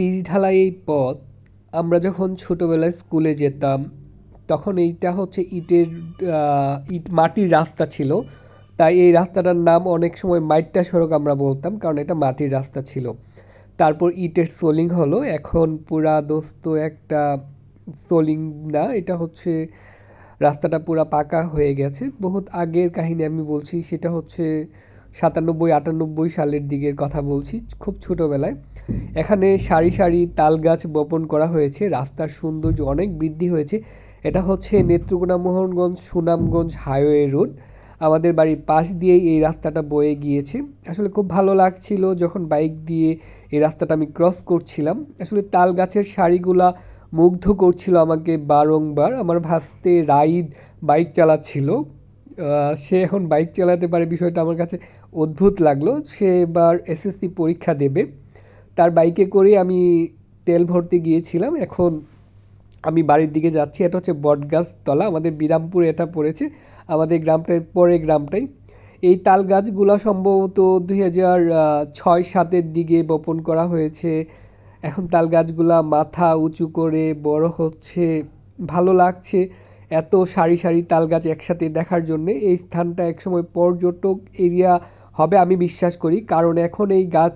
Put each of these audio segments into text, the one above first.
Pitch ঢালাই এই পথ আমরা যখন ছোটোবেলায় স্কুলে যেতাম, তখন এইটা হচ্ছে ইটের ইট মাটির রাস্তা ছিল। তাই এই রাস্তাটার নাম অনেক সময় মাইটটা সড়ক আমরা বলতাম, কারণ এটা মাটির রাস্তা ছিল। তারপর ইটের সোলিং হলো। এখন পুরা দোস্ত একটা সোলিং না, এটা হচ্ছে রাস্তাটা পুরা পাকা হয়ে গেছে। বহুত আগের কাহিনী আমি বলছি, সেটা হচ্ছে সাতানব্বই, আটানব্বই সালের দিকের কথা বলছি, খুব ছোটোবেলায়। এখানে সারি সারি তাল গাছ বপন করা হয়েছে, রাস্তার সৌন্দর্য অনেক বৃদ্ধি হয়েছে। এটা হচ্ছে নেত্রকোনা মোহনগঞ্জ সুনামগঞ্জ হাইওয়ে রোড। আমাদের বাড়ির পাশ দিয়েই এই রাস্তাটা বয়ে গিয়েছে। আসলে খুব ভালো লাগছিল যখন বাইক দিয়ে এই রাস্তাটা আমি ক্রস করছিলাম। আসলে তাল গাছের সারিগুলা মুগ্ধ করছিল আমাকে বারংবার। আমার ভাসতে রাইড বাইক চালাচ্ছিল। সে এখন বাইক চালাতে পারে, বিষয়টা আমার কাছে অদ্ভুত লাগল। সে এবার এসএসসি পরীক্ষা দেবে। তার বাইকে করে আমি তেল ভরতে গিয়েছিলাম। এখন আমি বাড়ির দিকে যাচ্ছি। এটা হচ্ছে বটগাছ তলা আমাদের বিরামপুরে এটা পড়েছে। আমাদের গ্রামটার পরে গ্রামটাই। এই তাল গাছগুলো সম্ভবত দুই হাজার ছয় সাতের দিকে বপন করা হয়েছে। এখন তাল গাছগুলা মাথা উঁচু করে বড় হচ্ছে। ভালো লাগছে এত সারি সারি তাল গাছ একসাথে দেখার জন্যে। এই স্থানটা একসময় পর্যটক এরিয়া হবে, আমি বিশ্বাস করি। কারণ এখন এই গাছ,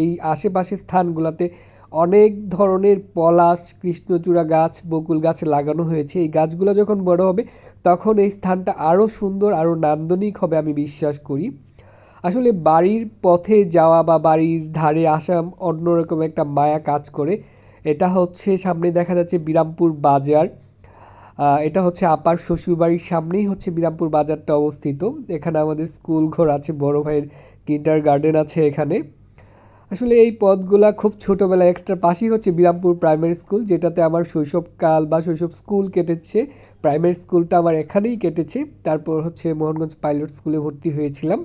এই আশেপাশের স্থানগুলোতে অনেক ধরনের পলাশ, কৃষ্ণচূড়া গাছ, বকুল গাছ লাগানো হয়েছে। এই গাছগুলো যখন বড় হবে, তখন এই স্থানটা আরও সুন্দর আরও নান্দনিক হবে, আমি বিশ্বাস করি। আসলে বাড়ির পথে যাওয়া বা বাড়ির ধারে আসা অন্যরকম একটা মায়া কাজ করে। এটা হচ্ছে, সামনে দেখা যাচ্ছে বিরামপুর বাজার। এটা হচ্ছে আপার শ্বশুরবাড়ির সামনেই হচ্ছে বিরামপুর বাজারটা অবস্থিত। এখানে আমাদের স্কুল ঘর আছে, বড় ভাইয়ের কিন্ডার গার্ডেন আছে এখানে। আসলে এই পথগুলা খুব ছোটোবেলায় একটা পাশেই হচ্ছে বিরামপুর প্রাইমারি স্কুল যেটাতে আমার শৈশবকাল বা শৈশব স্কুল কেটেছে। প্রাইমারি স্কুলটা আমার এখানেই কেটেছে। তারপর হচ্ছে মোহনগঞ্জ পাইলট স্কুলে ভর্তি হয়েছিলাম।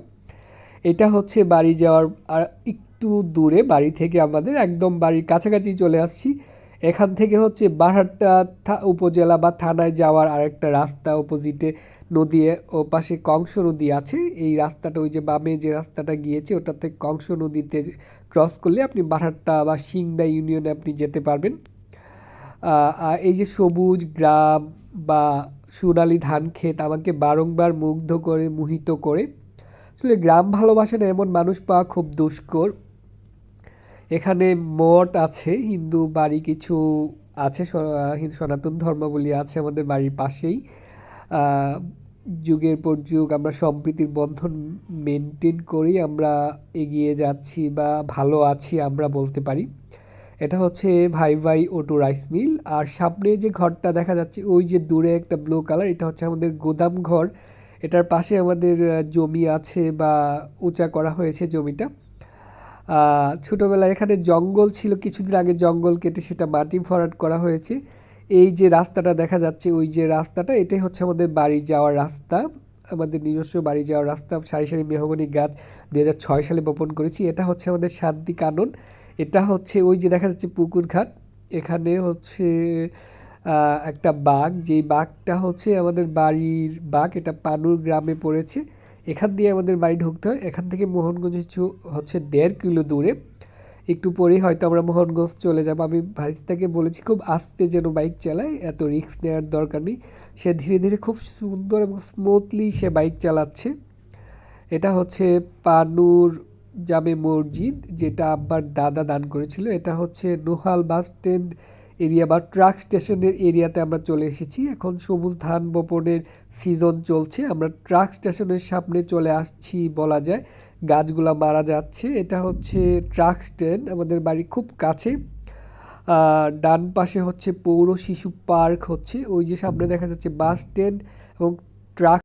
এটা হচ্ছে বাড়ি যাওয়ার, আর একটু দূরে, বাড়ি থেকে আমাদের একদম বাড়ির কাছাকাছি চলে আসছি। এখান থেকে হচ্ছে বারহাট্টা উপজেলা বা থানায় যাওয়ার আরেকটা রাস্তা অপোজিটে নদী ও পাশে কংস নদী আছে। এই রাস্তাটা ওই যে বামে যে রাস্তাটা গিয়েছে ওটা থেকে কংস নদীতে ক্রস করলে আপনি বারহাট্টা বা সিংদা ইউনিয়নে আপনি যেতে পারবেন। এই যে সবুজ গ্রাম বা সোনালি ধান ক্ষেত আমাকে বারংবার মুগ্ধ করে, মোহিত করে। আসলে গ্রাম ভালোবাসে না এমন মানুষ পাওয়া খুব দুষ্কর। এখানে মঠ আছে, হিন্দু বাড়ি কিছু আছে হিন্দু সনাতন ধর্মাবলী আছে আমাদের বাড়ির পাশেই। যুগের পর যুগ আমরা সম্প্রীতির বন্ধন মেনটেন করেই আমরা এগিয়ে যাচ্ছি বা ভালো আছি আমরা বলতে পারি। এটা হচ্ছে ভাই ভাই অটো রাইস মিল। আর সামনে যে ঘরটা দেখা যাচ্ছে, ওই যে দূরে একটা ব্লু কালার, এটা হচ্ছে আমাদের গোদাম ঘর। এটার পাশে আমাদের জমি আছে বা উঁচা করা হয়েছে জমিটা। ছোটবেলায় এখানে জঙ্গল ছিল, কিছুদিন আগে জঙ্গল কেটে সেটা মাটি ভরাট করা হয়েছে। এই যে রাস্তাটা দেখা যাচ্ছে, ওই যে রাস্তাটা, এটাই হচ্ছে আমাদের বাড়ি যাওয়ার রাস্তা। আমাদের নিজস্ব বাড়ি যাওয়ার রাস্তা, সারি সারি মেহগনি গাছ দু হাজার ছয় সালে বপন করেছি। এটা হচ্ছে আমাদের শান্তি কানন। এটা হচ্ছে ওই যে দেখা যাচ্ছে পুকুর ঘাট। এখানে হচ্ছে একটা বাঘ। যেই বাঘটা হচ্ছে আমাদের বাড়ির বাঘ, এটা পানুর গ্রামে পড়েছে। এখান দিয়ে আমাদের বাড়ি ঢুকতে হয়। এখান থেকে মোহনগঞ্জ হচ্ছে- হচ্ছে দেড় কিলো দূরে। একটু পরেই হয়তো আমরা মোহনগঞ্জ চলে যাব। আমি ভাইস্তাকে বলেছি, খুব আস্তে যেন বাইক চালায়, এত রিস্ক নেওয়ার দরকার নেই। সে ধীরে ধীরে খুব সুন্দর এবং স্মুথলি সে বাইক চালাচ্ছে। এটা হচ্ছে পানুর জামে মসজিদ, যেটা আব্বার দাদা দান করেছিল। এটা হচ্ছে নোহাল বাস স্ট্যান্ড এরিয়া বা ট্রাক স্টেশনের এরিয়াতে আমরা চলে এসেছি। এখন সবুজ ধান বপনের সিজন চলছে। আমরা ট্রাক স্টেশনের সামনে চলে আসছি বলা যায়। গাছগুলা মারা যাচ্ছে। এটা হচ্ছে ট্রাক স্ট্যান্ড। আমাদের বাড়ি খুব কাছে। ডান পাশে হচ্ছে পৌর শিশু পার্ক হচ্ছে। ওই যে সামনে দেখা যাচ্ছে বাস স্ট্যান্ড এবং ট্রাক